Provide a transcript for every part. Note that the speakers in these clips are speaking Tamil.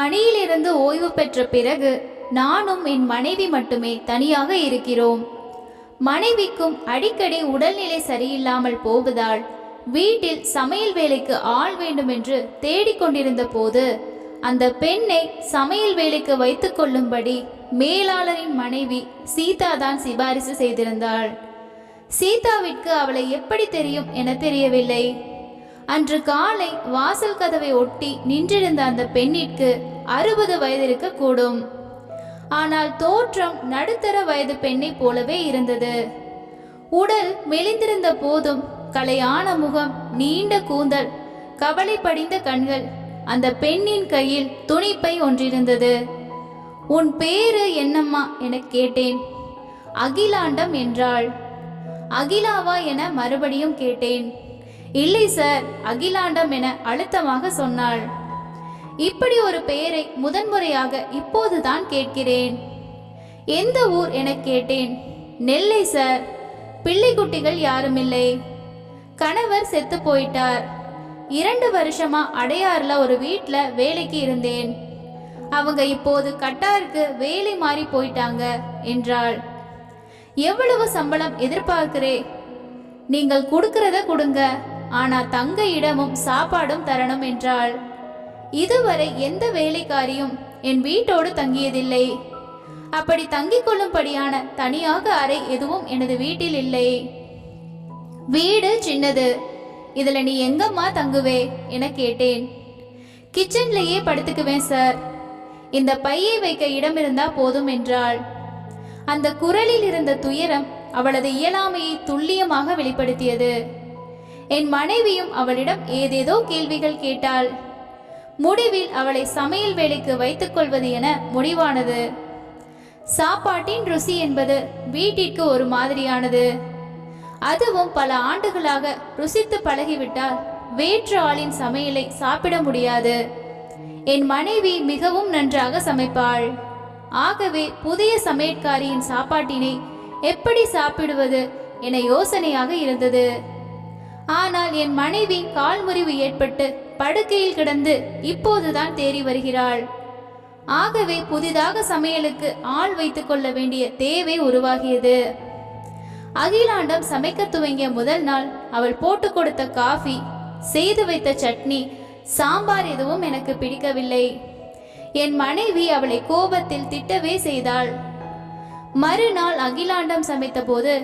பணியிலிருந்து ஓய்வு பெற்ற பிறகு நானும் என் மனைவி மட்டுமே தனியாக இருக்கிறோம். மனைவிக்கும் அடிக்கடி உடல்நிலை சரியில்லாமல் போவதால் வீட்டில் சமையல் வேலைக்கு ஆள் வேண்டுமென்று தேடிக்கொண்டிருந்த போது அந்த பெண்ணை சமையல் வேலைக்கு வைத்துக் கொள்ளும்படி மேலாளரின் மனைவி சீதா தான் சிபாரிசு செய்திருந்தாள். சீதாவிற்கு அவளை எப்படி தெரியும் என தெரியவில்லை. அன்று காலை வாசல் கதவை ஒட்டி நின்றிருந்த அந்த பெண்ணிற்கு அறுபது வயதிருக்க கூடும் ஆனால் தோற்றம் நடுத்தர வயது பெண்ணைப் போலவே இருந்தது. உடல் மெலிந்திருந்த போதும் கலையான முகம் நீண்ட கூந்தல் கவலை படிந்த கண்கள் அந்த பெண்ணின் கையில் துணிப்பை ஒன்றிருந்தது. உன் பேரு என்னம்மா? என கேட்டேன். அகிலாண்டம் என்றாள். அகிலாவா என மறுபடியும் கேட்டேன். இல்லை சார். அகிலாண்டம் என அழுத்தமாக சொன்னாள். இப்படி ஒரு பெயரை முதன்முறையாக இப்போதுதான் கேட்கிறேன். எந்த ஊர் என கேட்டேன். நெல்லை சார். பிள்ளைக்குட்டிகள் யாருமில்லை. கணவர் செத்து போயிட்டார். இரண்டு வருஷமா அடையாறுல ஒரு வீட்டில் வேலைக்கு இருந்தேன். அவங்க இப்போது கட்டாருக்கு வேலை மாறி போயிட்டாங்க என்றாள். எவ்வளவு சம்பளம் எதிர்பார்க்கிறே. நீங்கள் கொடுக்கறத கொடுங்க. ஆனா தங்க இடமும் சாப்பாடும் தரணும் என்றாள். இதுவரை எந்த வேலைக்காரியும் என் வீட்டோடு தங்கியதில்லை. அப்படி தங்கிக் கொள்ளும்படியான தனியாக அறை எதுவும் எனது வீட்டில் இல்லை. வீடு சின்னது. இதுல நீ எங்கம்மா தங்குவே? என கேட்டேன். கிச்சன்லேயே படுத்துக்குவேன் சார். இந்த பையை வைக்க இடம் இருந்தா போதும் என்றாள். அந்த குரலில் இருந்த துயரம் அவளது இயலாமையை துல்லியமாக வெளிப்படுத்தியது. என் மனைவியும் அவளிடம் ஏதேதோ கேள்விகள் கேட்டாள். முடிவில் அவளை சமையல் வேலைக்கு வைத்துக் கொள்வது என முடிவானது. சாப்பாட்டின் ருசி என்பது வீட்டிற்கு ஒரு மாதிரியானது. அதுவும் பல ஆண்டுகளாக ருசித்து பழகிவிட்டால் வேற்று ஆளின் சமையலை சாப்பிட முடியாது. என் மனைவி மிகவும் நன்றாக சமைப்பாள். ஆகவே புதிய சமையற்காரியின் சாப்பாட்டினை எப்படி சாப்பிடுவது என யோசனையாக இருந்தது. ஆனால் என் மனைவி கால் முறிவு ஏற்பட்டு படுக்கையில் கிடந்து இப்போதுதான் தேறி வருகிறாள். ஆகவே புதிதாக சமையலுக்கு ஆள் வைத்துக் கொள்ள வேண்டிய தேவை உருவாகியது. அகிலாண்டம் சமைக்க துவங்கிய முதல் நாள் அவள் போட்டு கொடுத்த காஃபி செய்து வைத்த சட்னி சாம்பார் எதுவும் எனக்கு பிடிக்கவில்லை. என் மனைவி அவளை கோபத்தில் திட்டவே செய்தாள். மறுநாள் அகிலாண்டம் சமைத்தபோது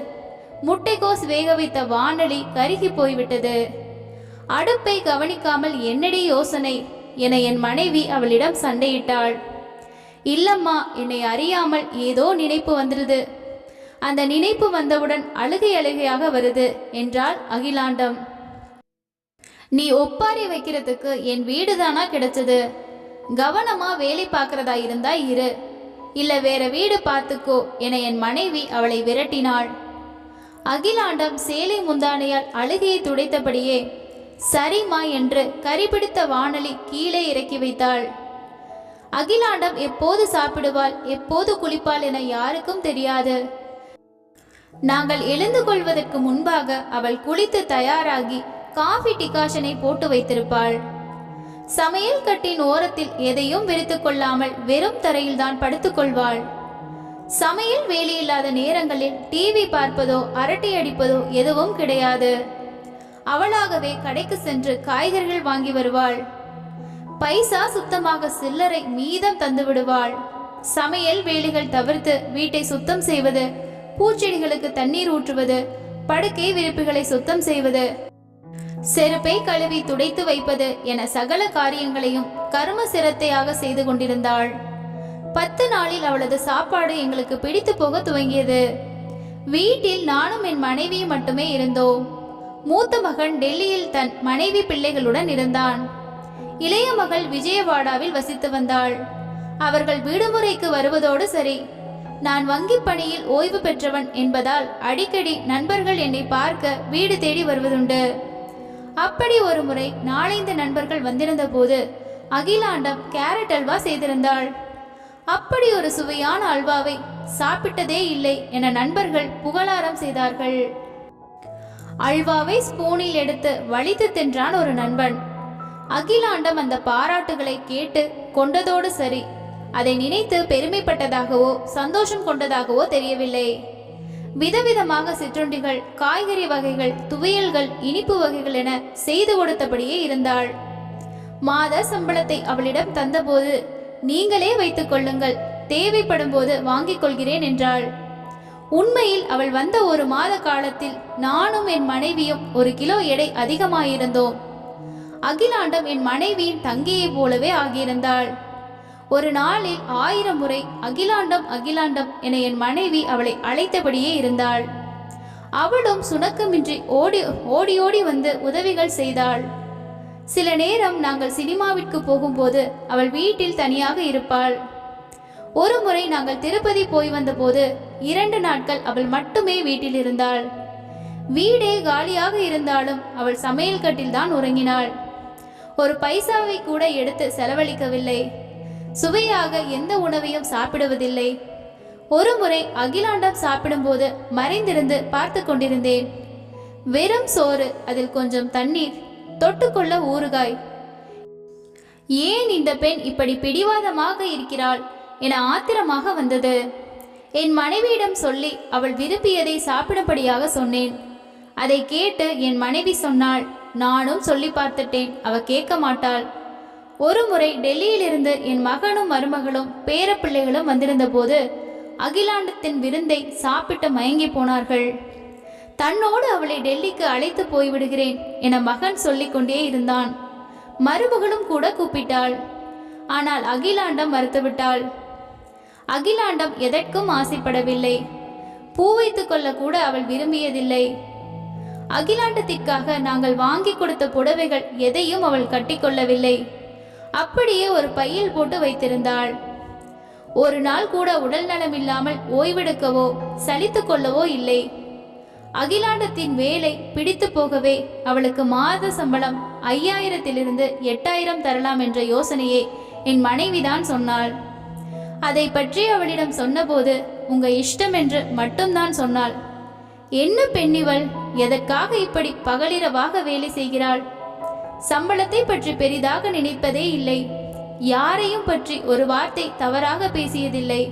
முட்டைக்கோஸ் வேக வைத்த வானொலி கருகி போய்விட்டது. அடுப்பை கவனிக்காமல் என்னடி யோசனை? என என் மனைவி அவளிடம் சண்டையிட்டாள். இல்லம்மா என்னை அறியாமல் ஏதோ நினைப்பு வந்துருது. அந்த நினைப்பு வந்தவுடன் அழுகை அழுகையாக வருது என்றாள் அகிலாண்டம். நீ ஒப்பாரி வைக்கிறதுக்கு என் வீடு தானா கிடைச்சது? கவனமா வேலை பார்க்கறதா இருந்தா இரு. இல்ல வேற வீடு பார்த்துக்கோ என என் மனைவி அவளை விரட்டினாள். அகிலாண்டம் சேலை முந்தானையால் அழுகையை துடைத்தபடியே சரிம்மா என்று கரிபிடித்த வானலி கீழே இறக்கி வைத்தாள். அகிலாண்டம் எப்போது சாப்பிடுவாள் எப்போது குளிப்பாள் என யாருக்கும் தெரியாது. நாங்கள் எழுந்து கொள்வதற்கு முன்பாக அவள் குளித்து தயாராகி காஃபி டிகாஷனை போட்டு வைத்திருப்பாள். சமையல் கட்டின் ஓரத்தில் எதையும் விரித்து கொள்ளாமல் வெறும் தரையில்தான் படுத்துக்கொள்வாள் சமையல் வேலையில்லாத நேரங்களில் டிவி பார்ப்பதோ அரட்டை அடிப்பதோ எதுவும் கிடையாது. அவளாகவே கடைக்கு சென்று காய்கறிகள் வாங்கி வருவாள். பைசா சுத்தமாக சில்லறை மீதம் தந்து விடுவாள். சமையல் வேலைகள் தவிர்த்து வீட்டை சுத்தம் செய்வது பூச்செடிகளுக்கு தண்ணீர் ஊற்றுவது படுக்கை விரிப்புகளை சுத்தம் செய்வது செருப்பை கழுவி துடைத்து வைப்பது என சகல காரியங்களையும் கரும சிரத்தையாக செய்து கொண்டிருந்தாள். பத்து நாளில் அவளது சாப்பாடு எங்களுக்கு பிடித்து போக துவங்கியது. வீட்டில் நானும் என் மனைவியும் மட்டுமே இருந்தோம். மூத்த மகன் டெல்லியில் தன் மனைவி பிள்ளைகளுடன் இருந்தான். இளைய மகள் விஜயவாடாவில் வசித்து வந்தாள். அவர்கள் விடுமுறைக்கு வருவதோடு சரி. நான் வங்கி பணியில் ஓய்வு பெற்றவன் என்பதால் அடிக்கடி நண்பர்கள் என்னை பார்க்க வீடு தேடி வருவதுண்டு. அப்படி ஒரு முறை நாலைந்து நண்பர்கள் வந்திருந்த போது அகிலாண்டம் கேரட் அல்வா செய்திருந்தாள். அப்படி ஒரு சுவையான அல்வாவை சாப்பிட்டதே இல்லை என நண்பர்கள் புகழாரம் செய்தார்கள். அல்வாவை ஸ்பூனில் எடுத்து வலித்து தின்றான் ஒரு நண்பன். அகிலாண்டம் அந்த பாராட்டுகளை கேட்டு கொண்டதோடு சரி. அதை நினைத்து பெருமைப்பட்டதாகவோ சந்தோஷம் கொண்டதாகவோ தெரியவில்லை. விதவிதமாக சிற்றுண்டிகள் காய்கறி வகைகள் துவையல்கள் இனிப்பு வகைகள் என செய்து கொடுத்தபடியே இருந்தாள். மாத சம்பளத்தை அவளிடம் தந்தபோது நீங்களே வைத்துக் கொள்ளுங்கள். தேவைப்படும் போது வாங்கிக் கொள்கிறேன் என்றாள். உண்மையில் அவள் வந்த ஒரு மாத காலத்தில் நானும் என் மனைவியும் ஒரு கிலோ எடை அதிகமாயிருந்தோம். அகிலாண்டம் என் மனைவியின் தங்கையைப் போலவே ஆகியிருந்தாள். ஒரு நாளில் ஆயிரம் முறை அகிலாண்டம் அகிலாண்டம் என என் மனைவி அவளை அழைத்தபடியே இருந்தாள். அவளும் சுணக்கமின்றி ஓடி ஓடி ஓடி வந்து உதவிகள் செய்தாள். சில நேரம் நாங்கள் சினிமாவிற்கு போகும்போது அவள் வீட்டில் தனியாக இருப்பாள். ஒரு முறை நாங்கள் திருப்பதி போய் வந்தபோது இரண்டு நாட்கள் அவள் மட்டுமே வீட்டில் இருந்தாள் வீடே காலியாக இருந்தாலும் அவள் சமையல் கட்டில் தான் உறங்கினாள். ஒரு பைசாவை கூட எடுத்து செலவழிக்கவில்லை. சுவையாக எந்த உணவையும் சாப்பிடுவதில்லை. ஒரு முறை அகிலாண்டம் சாப்பிடும்போது மறைந்திருந்து பார்த்து கொண்டிருந்தேன். வெறும் சோறு அதில் கொஞ்சம் தண்ணீர் தொட்டுக்கொள்ள ஊறுகாய். ஏன் இந்த பெண் இப்படி பிடிவாதமாக இருக்கிறாள்? என ஆத்திரமாக வந்தது. என் மனைவியிடம் சொல்லி அவள் விரும்பியதை சாப்பிடும்படியாக சொன்னேன். அதை கேட்டு என் மனைவி சொன்னாள் நானும் சொல்லி பார்த்துட்டேன். அவ கேட்க மாட்டாள். ஒரு முறை டெல்லியிலிருந்து என் மகனும் மருமகளும் பேரப்பிள்ளைகளும் வந்திருந்த போது அகிலாண்டத்தின் விருந்தை சாப்பிட்டு மயங்கி போனார்கள். தன்னோடு அவளை டெல்லிக்கு அழைத்து போய்விடுகிறேன் என மகன் சொல்லிக் கொண்டே இருந்தான். மருமகளும் கூட கூப்பிட்டாள். ஆனால் அகிலாண்டம் மறுத்துவிட்டாள். அகிலாண்டம் எதற்கும் ஆசைப்படவில்லை. பூ வைத்துக் கொள்ள கூட அவள் விரும்பியதில்லை. அகிலாண்டத்திற்காக நாங்கள் வாங்கி கொடுத்த புடவைகள் எதையும் அவள் கட்டிக்கொள்ளவில்லை அப்படியே ஒரு பையில் போட்டு வைத்திருந்தாள். ஒரு நாள் கூட உடல் நலம் இல்லாமல் ஓய்வெடுக்கவோ சலித்து கொள்ளவோ இல்லை. அகிலாண்டத்தின் வேலை பிடித்து போகவே அவளுக்கு மாத சம்பளம் ஐயாயிரத்திலிருந்து எட்டாயிரம் தரலாம் என்ற யோசனையை என் மனைவிதான் சொன்னாள். அதை பற்றி அவளிடம் சொன்னபோது உங்க இஷ்டம் என்று மட்டும்தான் சொன்னாள். என்ன பெண்ணிவள்? எதற்காக இப்படி பகலிரவாக வேலை செய்கிறாள்? சம்பளத்தை பற்றி பெரிதாக நினைப்பதே இல்லை. யாரையும் பற்றி ஒரு வார்த்தை தவறாக பேசியதில்லை.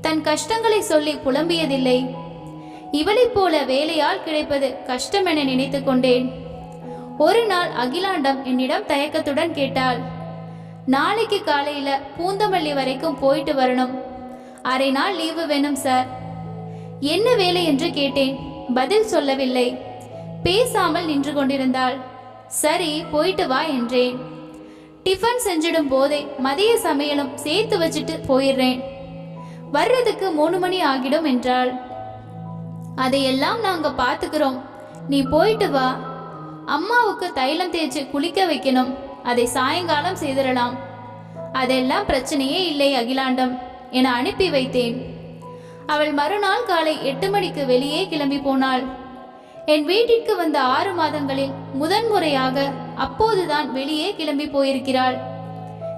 தன் கஷ்டங்களை சொல்லி புலம்பியதில்லை. இவளைப் போல வேலையால் கிடைப்பது கஷ்டம் என நினைத்து கொண்டேன். ஒரு நாள் அகிலாண்டம் என்னிடம் தயக்கத்துடன் கேட்டாள். நாளைக்கு காலையில பூந்தமல்லி வரைக்கும் போயிட்டு வரணும். அரை நாள் லீவு வேணும் சார் என்ன வேலை என்று கேட்டேன். பதில் சொல்லவில்லை. பேசாமல் நின்று கொண்டிருந்தாள். சரி போயிட்டு வா என்றேன். டிஃபன் செஞ்சிடும் போதே மதிய சமையலும் சேர்த்து வச்சுட்டு போயிடுறேன். வர்றதுக்கு மூணு மணி ஆகிடும் என்றாள். அதையெல்லாம் நாங்க பாத்துக்கிறோம். நீ போயிட்டு வா. அம்மாவுக்கு தைலம் தேய்ச்சி குளிக்க வைக்கணும். அதை சாயங்காலம் செய்திடலாம். அதெல்லாம் பிரச்சனையே இல்லை அகிலாண்டம். என அனுப்பி வைத்தேன். அவள் மறுநாள் காலை எட்டு மணிக்கு வெளியே கிளம்பி போனாள். என் வீட்டிற்கு வந்த ஆறு மாதங்களில் முதன்முறையாக அப்போதுதான் வெளியே கிளம்பி போயிருக்கிறாள்.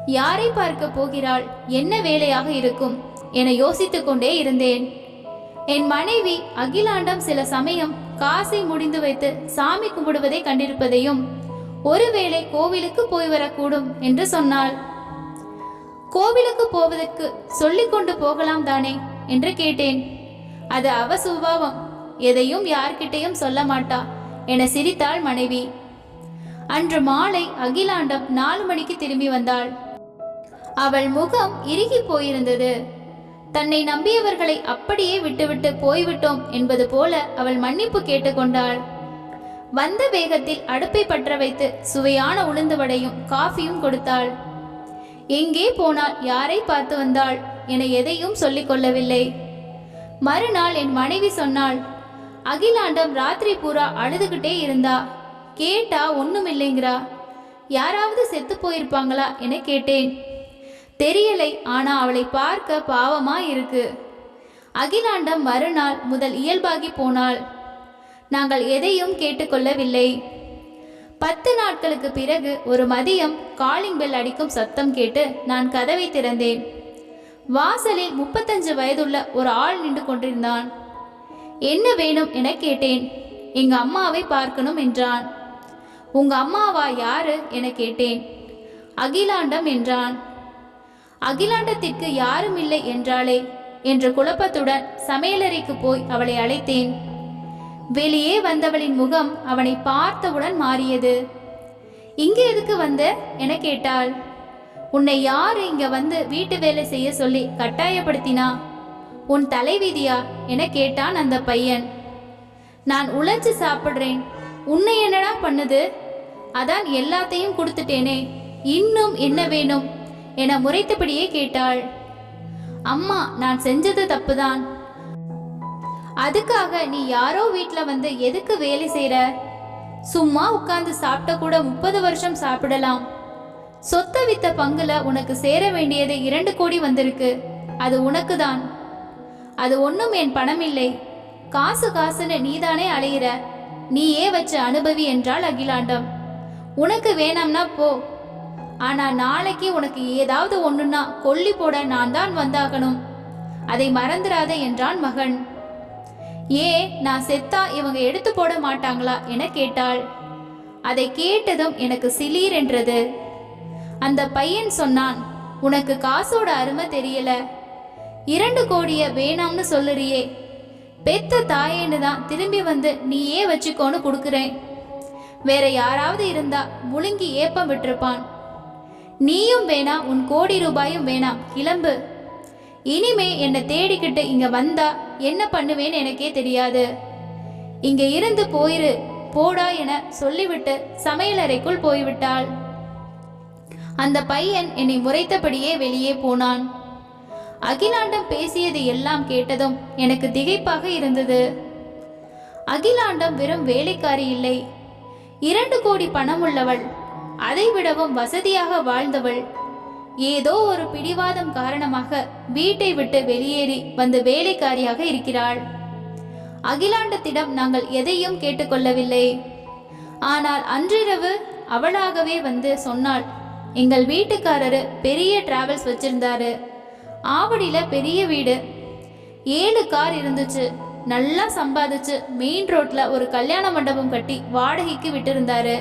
யாரை பார்க்க போகிறாள்? என்ன வேலையாக இருக்கும்? என யோசித்துக் கொண்டே இருந்தேன். என் மனைவி அகிலாண்டம் சில சமயம் காசை முடிந்து வைத்து சாமி கும்பிடுவதை கண்டிருப்பதையும் ஒருவேளை கோவிலுக்கு போய் வரக்கூடும் என்று சொன்னாள். கோவிலுக்கு போவதற்கு சொல்லிக் கொண்டு போகலாம் தானே என்று கேட்டேன். அது அவ சுபாவம் எதையும் யார்கிட்டையும் சொல்ல மாட்டா என சிரித்தாள் மனைவி. அன்று மாலை அகிலாண்டம் நாலு மணிக்கு திரும்பி வந்தாள். அவள் முகம் இறுகி போயிருந்தது. தன்னை நம்பியவர்களை அப்படியே விட்டுவிட்டு போய்விட்டோம் என்பது போல அவள் மன்னிப்பு கேட்டுக்கொண்டாள். வந்த வேகத்தில் அடுப்பை பற்ற வைத்து சுவையான உளுந்து வடையும் காஃபியும் கொடுத்தாள். எங்கே போனால் யாரை பார்த்து வந்தாள் என எதையும் சொல்லிக் கொள்ளவில்லை. மறுநாள் என் மனைவி சொன்னாள் அகிலாண்டம் ராத்திரி பூரா அழுதுகிட்டே இருந்தா கேட்டா ஒண்ணும் இல்லைங்கிறா யாராவது செத்து போயிருப்பாங்களா என கேட்டேன். தெரியலை ஆனா அவளை பார்க்க பாவமா இருக்கு அகிலாண்டம் மறுநாள் முதல் இயல்பாகி போனாள். நாங்கள் எதையும் கேட்டுக்கொள்ளவில்லை. பத்து நாட்களுக்கு பிறகு ஒரு மதியம் காலிங் பெல் அடிக்கும் சத்தம் கேட்டு நான் கதவை திறந்தேன். வாசலில் முப்பத்தஞ்சு வயதுள்ள ஒரு ஆள் நின்று கொண்டிருந்தான். என்ன வேணும்? என கேட்டேன். எங்க அம்மாவை பார்க்கணும் என்றான். உங்க அம்மாவா யாரு? என கேட்டேன். அகிலாண்டம் என்றான். அகிலாண்டத்திற்கு யாரும் இல்லை என்றாளே என்ற குழப்பத்துடன் சமையலறைக்கு போய் அவளை அழைத்தேன். வெளியே வந்தவளின் முகம் அவனை பார்த்தவுடன் மாறியது. இங்கே எதுக்கு வந்த? என கேட்டாள். உன்னை யார் இங்க வந்து வீட்டு வேலை செய்ய சொல்லி கட்டாயப்படுத்தினா? உன் தலைவிதியா? என கேட்டான் அந்த பையன். நான் உழைச்சு சாப்பிடுறேன். உன்னை என்னடா பண்ணுது? அதான் எல்லாத்தையும் கொடுத்துட்டேனே. இன்னும் என்ன வேணும்? என முறைத்தபடியே கேட்டாள். அம்மா நான் செஞ்சது தப்புதான். அதுக்காக நீ யாரோ வீட்டில் வந்து எதுக்கு வேலை செய்யற சும்மா உட்கார்ந்து சாப்பிட்ட கூட முப்பது வருஷம் சாப்பிடலாம். சொத்த வித்த பங்குல உனக்கு சேர வேண்டியது இரண்டு கோடி வந்திருக்கு. அது உனக்கு தான் அது ஒன்றும் என் பணம் இல்லை காசு காசுன்னு நீதானே அலையிற. நீயே வச்ச அனுபவி என்றாள் அகிலாண்டம். உனக்கு வேணாம்னா போ. ஆனா நாளைக்கு உனக்கு ஏதாவது ஒண்ணுன்னா கொல்லி போட நான் தான் வந்தாகணும். அதை மறந்துடாத என்றான் மகன். ஏ நான் செத்தா இவங்க எடுத்து போட மாட்டாங்களா என கேட்டாள். அதை கேட்டதும் எனக்கு சிலீர் என்றது. அந்த பையன் சொன்னான் உனக்கு காசோட அருமை தெரியல. இரண்டு கோடிய வேணாம்னு சொல்லுறியே. பெத்த தாயேன்னு தான் திரும்பி வந்து நீயே வச்சுக்கோன்னு கொடுக்குறேன். வேற யாராவது இருந்தா முழுங்கி ஏப்பம் விட்டிருப்பான். நீயும் வேணாம் உன் கோடி ரூபாயும் வேணாம் கிளம்பு. இனிமே என்னை தேடிக்கிட்டு இங்க வந்தா என்ன பண்ணுவேன்னு எனக்கே தெரியாது. இங்க இருந்து போயிரு போடா என சொல்லிவிட்டு சமையலறைக்குள் போய்விட்டாள். அந்த பையன் என்னை முறைத்தபடியே வெளியே போனான். அகிலாண்டம் பேசியது எல்லாம் கேட்டதும் எனக்கு திகைப்பாக இருந்தது. அகிலாண்டம் வெறும் வேலைக்காரி இல்லை. இரண்டு கோடி பணம் உள்ளவள் அதைவிடவும் வசதியாக வாழ்ந்தவள். ஏதோ ஒரு பிடிவாதம் காரணமாக வீட்டை விட்டு வெளியேறி வந்து வேலைக்காரியாக இருக்கிறாள். அகிலாண்டத்திடம் நாங்கள் எதையும் கேட்டுக்கொள்ளவில்லை. ஆனால் அன்றிரவு அவளாகவே வந்து சொன்னாள் எங்கள் வீட்டுக்காரரு பெரிய டிராவல்ஸ் வச்சிருந்தாரு. ஆவடியில பெரிய வீடு. ஏழு கார் இருந்துச்சு. நல்லா சம்பாதிச்சு மெயின் ரோட்ல ஒரு கல்யாண மண்டபம் கட்டி வாடகைக்கு விட்டிருந்தாரு.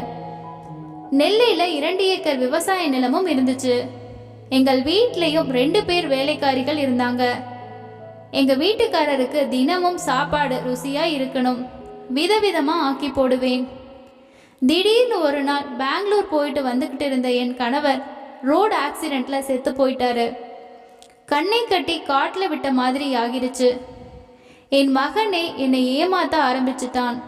நெல்லையில இரண்டு ஏக்கர் விவசாய நிலமும் இருந்துச்சு. எங்கள் வீட்லயும் ரெண்டு பேர் வேலைக்காரிகள் இருந்தாங்க. எங்க வீட்டுக்காரருக்கு தினமும் சாப்பாடு ருசியா இருக்கணும். விதவிதமா ஆக்கி போடுவேன். திடீர்னு ஒரு நாள் பெங்களூர் போயிட்டு வந்துகிட்டு இருந்த என் கணவர் ரோடு ஆக்சிடென்ட்ல செத்து போயிட்டாரு. கண்ணை கட்டி காட்டில் விட்ட மாதிரி ஆகிருச்சு. என் மகனே என்னை ஏமாத்த ஆரம்பிச்சிட்டான்.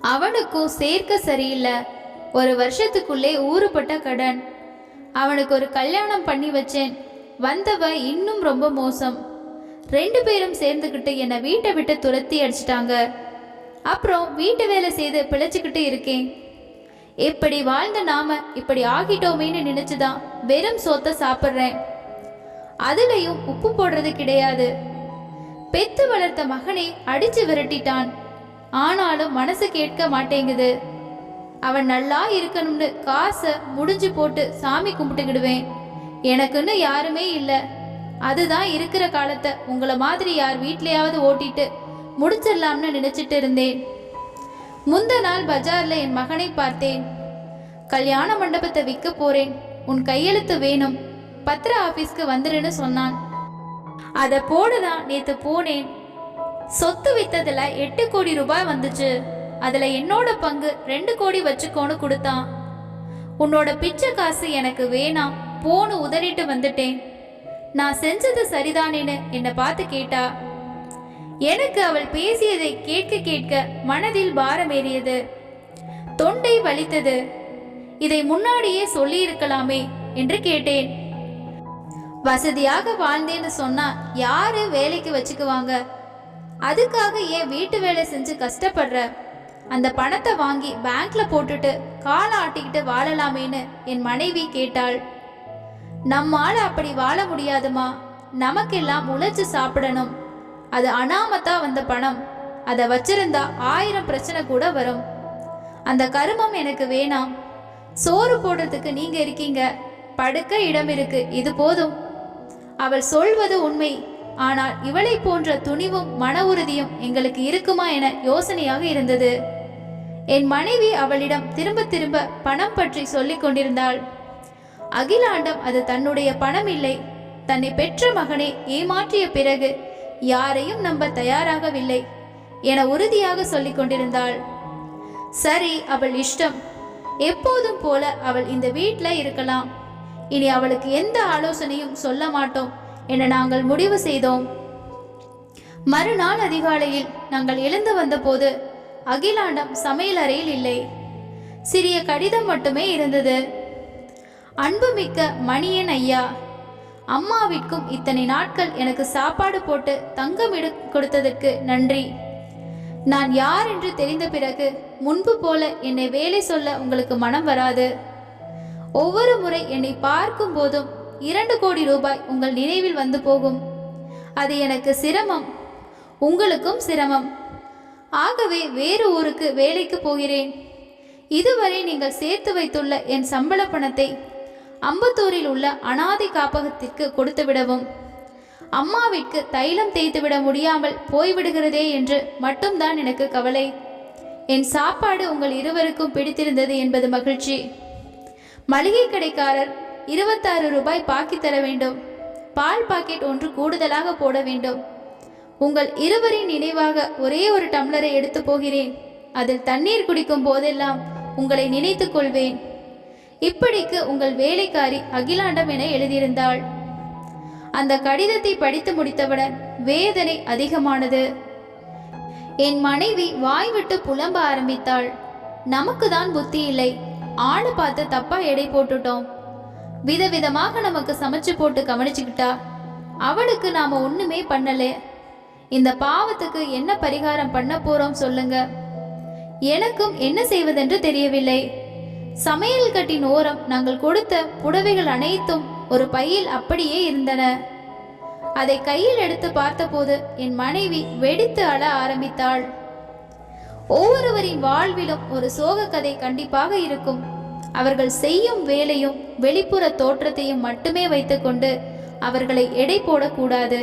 அவனுக்கும் சேர்க்க சரியில்லை. ஒரு வருஷத்துக்குள்ளே ஊறுபட்ட கடன். அவனுக்கு ஒரு கல்யாணம் பண்ணி வச்சேன். வந்தவ இன்னும் ரொம்ப மோசம். ரெண்டு பேரும் சேர்ந்துக்கிட்டு என்னை வீட்டை விட்டு துரத்தி அடிச்சிட்டாங்க. அப்புறம் வீட்டு வேலை செய்து பிழைச்சிக்கிட்டு இருக்கேன். இப்படி வாழ்ந்த நாம இப்படி ஆகிட்டோமேன்னு நினைச்சுதான் வெறும் சோத்தை சாப்பிட்றேன். அதுலயும் உப்பு போடுறது கிடையாது. பெத்து வளர்த்த மகனை அடிச்சு விரட்டிட்டான். ஆனாலும் மனசு கேட்க மாட்டேங்குது. அவன் நல்லா இருக்கணும்னு காசை முடிஞ்சு போட்டு சாமி கும்பிட்டுக்கிடுவேன். எனக்குன்னு யாருமே இல்லை. அதுதான் இருக்கிற காலத்தை உங்களை மாதிரி யார் வீட்லேயாவது ஓட்டிட்டு முடிச்சிடலாம்னு நினைச்சிட்டு இருந்தேன். முந்த நாள் பஜார்ல என் மகனை பார்த்தேன். கல்யாண மண்டபத்தை விற்க போறேன். உன் கையெழுத்து வேணும். பத்திர ஆபீஸ்க்கு வந்துருன்னு சொன்னான். அதை போடுதான் நேற்று போனேன். சொத்து வித்ததுல எட்டு கோடி ரூபாய் வந்துச்சு. அதுல என்னோட பங்கு ரெண்டு கோடி வச்சுக்கோன்னு கொடுத்தான். உன்னோட பிச்சை காசு எனக்கு வேணாம் போன்னு உதறிட்டு வந்துட்டேன். நான் செஞ்சது சரிதானேன்னு என்னை பார்த்து கேட்டா. எனக்கு அவள் பேசியதை கேட்க கேட்க மனதில் பாரம் ஏறியது தொண்டை வலித்தது. இதை முன்னாடியே சொல்லியிருக்கலாமே என்று கேட்டேன். வசதியாக வாழ்ந்தேன்னு சொன்னா யாரு வேலைக்கு வச்சுக்குவாங்க? அதுக்காக ஏன் வீட்டு வேலை செஞ்சு கஷ்டப்படுற? அந்த பணத்தை வாங்கி பேங்க்ல போட்டுட்டு காலை ஆட்டிக்கிட்டு வாழலாமேன்னு என் மனைவி கேட்டாள். நம்மால அப்படி வாழ முடியாதுமா. நமக்கெல்லாம் உழைச்சு சாப்பிடணும். அது அனாமத்தா வந்த பணம். அதை வச்சிருந்தா ஆயிரம் பிரச்சனை கூட வரும். அந்த கருமம் எனக்கு வேணாம். சோறு போடுறதுக்கு நீங்க இருக்கீங்க. படுக்க இடம் இருக்கு. இது போதும். அவள் சொல்வது உண்மை. ஆனால் இவளை போன்ற துணிவும் மன உறுதியும் எங்களுக்கு இருக்குமா என யோசனையாக இருந்தது. என் மனைவி அவளிடம் திரும்ப திரும்ப பணம் பற்றி சொல்லிக் கொண்டிருந்தாள். அகிலாண்டம் அது தன்னுடைய பணம் இல்லை. தன்னை பெற்ற மகனை ஏமாற்றிய பிறகு யாரையும் நம்ப தயாராகவில்லை என உறுதியாக சொல்லிக் கொண்டிருந்தாள். சரி அவள் இஷ்டம். எப்போதும் போல அவள் இந்த வீட்டில் இருக்கலாம். இனி அவளுக்கு எந்த ஆலோசனையும் சொல்ல மாட்டோம் என நாங்கள் முடிவு செய்தோம். மறுநாள் அதிகாலையில் நாங்கள் எழுந்து வந்தபோது அகிலாண்டம் சமையலறையில் இல்லை. சிறிய கடிதம் மட்டுமே இருந்தது. அன்புமிக்க மணியன் ஐயா அம்மாவிற்கும் இத்தனை நாட்கள் எனக்கு சாப்பாடு போட்டு தங்கம் கொடுத்ததற்கு நன்றி. நான் யார் என்று தெரிந்த பிறகு முன்பு போல என்னை வேலை சொல்ல உங்களுக்கு மனம் வராது. ஒவ்வொரு முறை என்னை பார்க்கும் போதும் இரண்டு கோடி ரூபாய் உங்கள் நினைவில் வந்து போகும். அது எனக்கு சிரமம் உங்களுக்கும் சிரமம். ஆகவே வேறு ஊருக்கு வேலைக்கு போகிறேன். இதுவரை நீங்கள் சேர்த்து வைத்துள்ள என் சம்பள பணத்தை அம்பத்தூரில் உள்ள அனாதை காப்பகத்திற்கு கொடுத்துவிடவும் அம்மாவிற்கு தைலம் தேய்த்துவிட முடியாமல் போய்விடுகிறதே என்று மட்டும்தான் எனக்கு கவலை. என் சாப்பாடு உங்கள் இருவருக்கும் பிடித்திருந்தது என்பது மகிழ்ச்சி. மளிகை கடைக்காரர் இருபத்தாறு ரூபாய் பாக்கி தர வேண்டும். பால் பாக்கெட் ஒன்று கூடுதலாக போட வேண்டும். உங்கள் இருவரின் நினைவாக ஒரே ஒரு டம்ளரை எடுத்து போகிறேன். அதில் தண்ணீர் குடிக்கும் போதெல்லாம் உங்களை நினைத்து கொள்வேன். இப்படிக்கு உங்கள் வேலைக்காரி அகிலாண்டம் என எழுதியிருந்தாள். அந்த கடிதத்தை படித்து முடித்தவுடன் வேதனை அதிகமானது. என் மனைவி வாய் விட்டு புலம்ப ஆரம்பித்தாள். நமக்கு தான் புத்தி இல்லை. ஆளை பார்த்து தப்பா எடை போட்டுட்டோம். விதவிதமாக நமக்கு சமைச்சு போட்டு கவனிச்சுக்கிட்டா. அவளுக்கு நாம ஒண்ணுமே பண்ணல. இந்த பாவத்துக்கு என்ன பரிகாரம் பண்ண போறோம் சொல்லுங்க. எனக்கும் என்ன செய்வதென்று தெரியவில்லை. சமையல் கட்டின் ஓரம் நாங்கள் கொடுத்த புடவைகள் அனைத்தும் ஒரு பையில் அப்படியே இருந்தன. அதை கையில் எடுத்து பார்த்தபோது என் மனைவி வெடித்து அழ ஆரம்பித்தாள். ஒவ்வொருவரின் வாழ்விலும் ஒரு சோக கதை கண்டிப்பாக இருக்கும். அவர்கள் செய்யும் வேலையும் வெளிப்புற தோற்றத்தையும் மட்டுமே வைத்துக்கொண்டு அவர்களை எடை போடக்கூடாது.